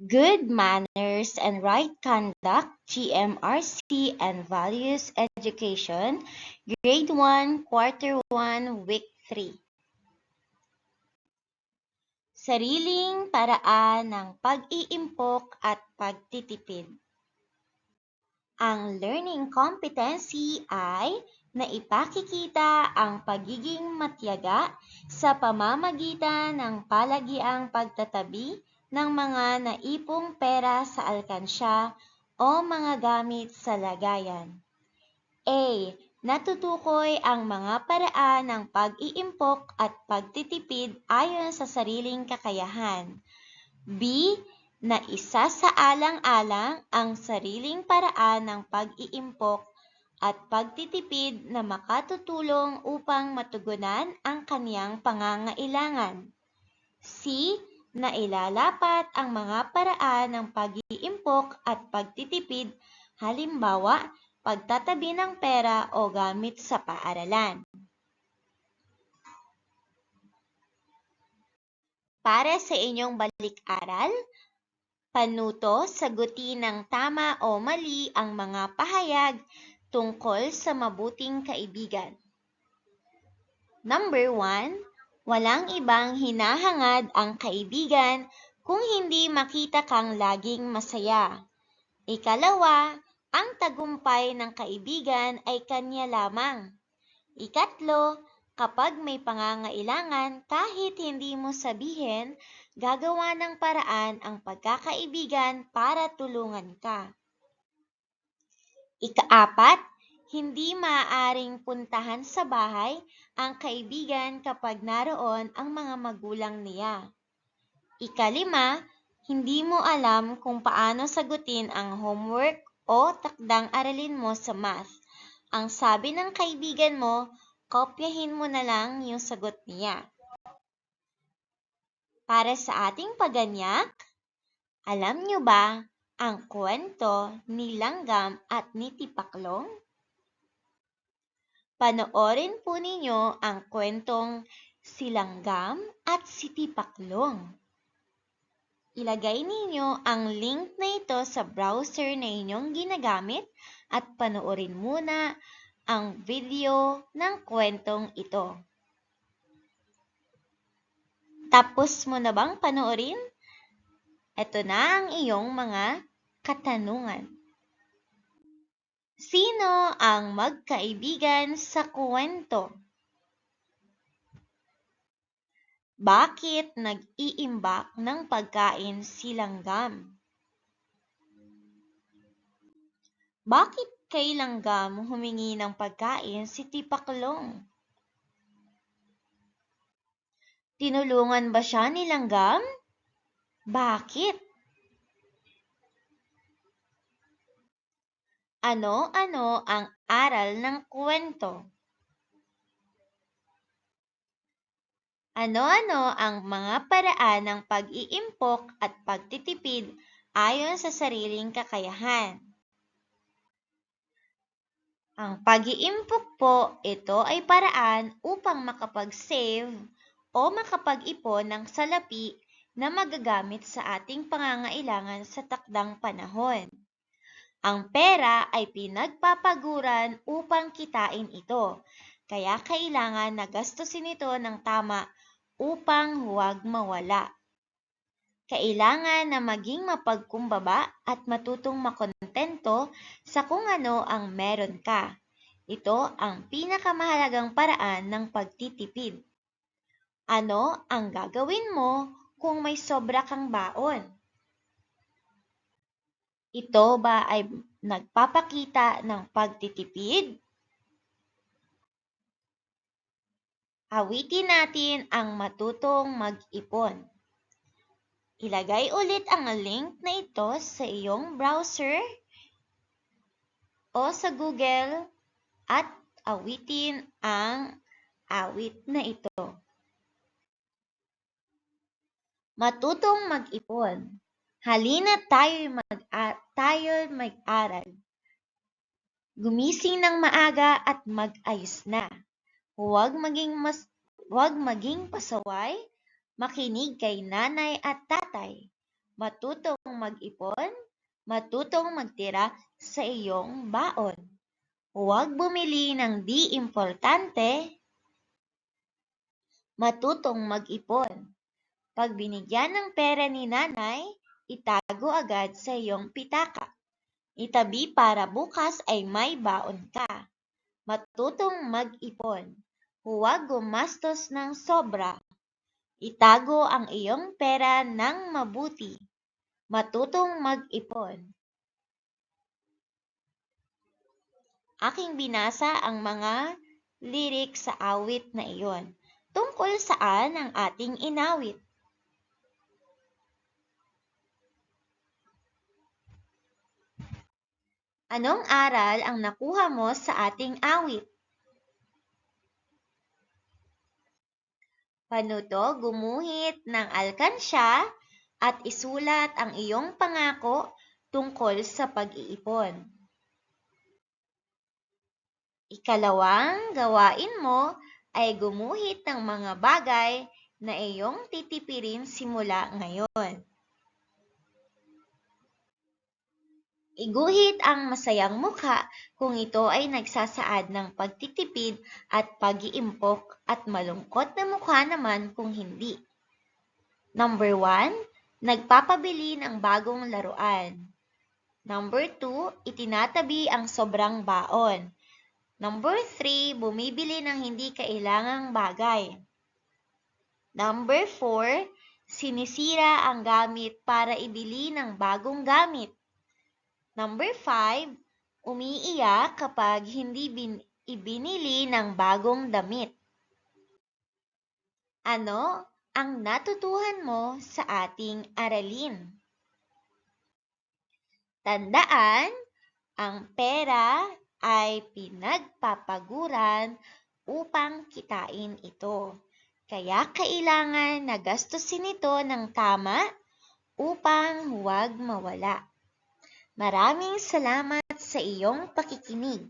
Good Manners and Right Conduct, GMRC and Values Education, Grade 1, Quarter 1, Week 3. Sariling paraan ng pag-iimpok at pagtitipid. Ang learning competency ay naipakikita ang pagiging matyaga sa pamamagitan ng palagiang pagtatabi ng mga naipong pera sa alkansya o mga gamit sa lagayan. A. Natutukoy ang mga paraan ng pag-iimpok at pagtitipid ayon sa sariling kakayahan. B. Na isa sa alang-alang ang sariling paraan ng pag-iimpok at pagtitipid na makatutulong upang matugunan ang kaniyang pangangailangan. C. Na ilalapat ang mga paraan ng pag-iimpok at pagtitipid, halimbawa, pagtatabi ng pera o gamit sa paaralan. Para sa inyong balik-aral, panuto, sagutin ng tama o mali ang mga pahayag tungkol sa mabuting kaibigan. Number 1, walang ibang hinahangad ang kaibigan kung hindi makita kang laging masaya. Ikalawa, ang tagumpay ng kaibigan ay kanya lamang. Ikatlo, kapag may pangangailangan kahit hindi mo sabihin, gagawa ng paraan ang pagkakaibigan para tulungan ka. Ikaapat, hindi maaaring puntahan sa bahay ang kaibigan kapag naroon ang mga magulang niya. Ikalima, hindi mo alam kung paano sagutin ang homework o takdang aralin mo sa math. Ang sabi ng kaibigan mo, kopyahin mo na lang yung sagot niya. Para sa ating paganyak, alam nyo ba ang kwento ni Langgam at ni Tipaklong? Panoorin po ninyo ang kwentong si Langgam at si Tipaklong. Ilagay ninyo ang link na ito sa browser na inyong ginagamit at panoorin muna ang video ng kwentong ito. Tapos mo na bang panoorin? Ito na ang iyong mga katanungan. Sino ang magkaibigan sa kwento? Bakit nag-iimbak ng pagkain si Langgam? Bakit kay Langgam humingi ng pagkain si Tipaklong? Tinulungan ba siya ni Langgam? Bakit? Ano-ano ang aral ng kwento? Ano-ano ang mga paraan ng pag-iimpok at pagtitipid ayon sa sariling kakayahan? Ang pag-iimpok po, ito ay paraan upang makapag-save o makapag-ipon ng salapi na magagamit sa ating pangangailangan sa takdang panahon. Ang pera ay pinagpapaguran upang kitain ito, kaya kailangan na gastusin ito ng tama upang huwag mawala. Kailangan na maging mapagkumbaba at matutong makontento sa kung ano ang meron ka. Ito ang pinakamahalagang paraan ng pagtitipid. Ano ang gagawin mo kung may sobra kang baon? Ito ba ay nagpapakita ng pagtitipid? Awitin natin ang matutong mag-ipon. Ilagay ulit ang link na ito sa iyong browser o sa Google at awitin ang awit na ito. Matutong mag-ipon. Halina tayo mag tayo mag-aral. Gumising ng maaga at mag-ayos na. Huwag maging mas huwag maging pasaway, makinig kay nanay at tatay. matutong mag-ipon, matutong magtira sa iyong baon. Huwag bumili ng di importante, matutong mag-ipon. Pag binigyan ng pera ni nanay, itago agad sa iyong pitaka. Itabi para bukas ay may baon ka. Matutong mag-ipon. Huwag gumastos ng sobra. Itago ang iyong pera ng mabuti. Matutong mag-ipon. Aking binasa ang mga lirik sa awit na iyon. Tungkol saan ang ating inawit? Anong aral ang nakuha mo sa ating awit? Panuto, gumuhit ng alkansya at isulat ang iyong pangako tungkol sa pag-iipon. Ikalawang gawain mo ay gumuhit ng mga bagay na iyong titipirin simula ngayon. Iguhit ang masayang mukha kung ito ay nagsasaad ng pagtitipid at pag-iimpok at malungkot na mukha naman kung hindi. Number 1, nagpapabili ng bagong laruan. Number 2, itinatabi ang sobrang baon. Number 3, bumibili ng hindi kailangang bagay. Number 4, sinisira ang gamit para ibili ng bagong gamit. Number 5, umiiyak kapag hindi bin- ibinili ng bagong damit. Ano ang natutuhan mo sa ating aralin? Tandaan, ang pera ay pinagpapaguran upang kitain ito. Kaya kailangan na gastusin ito ng tama upang huwag mawala. Maraming salamat sa iyong pakikinig.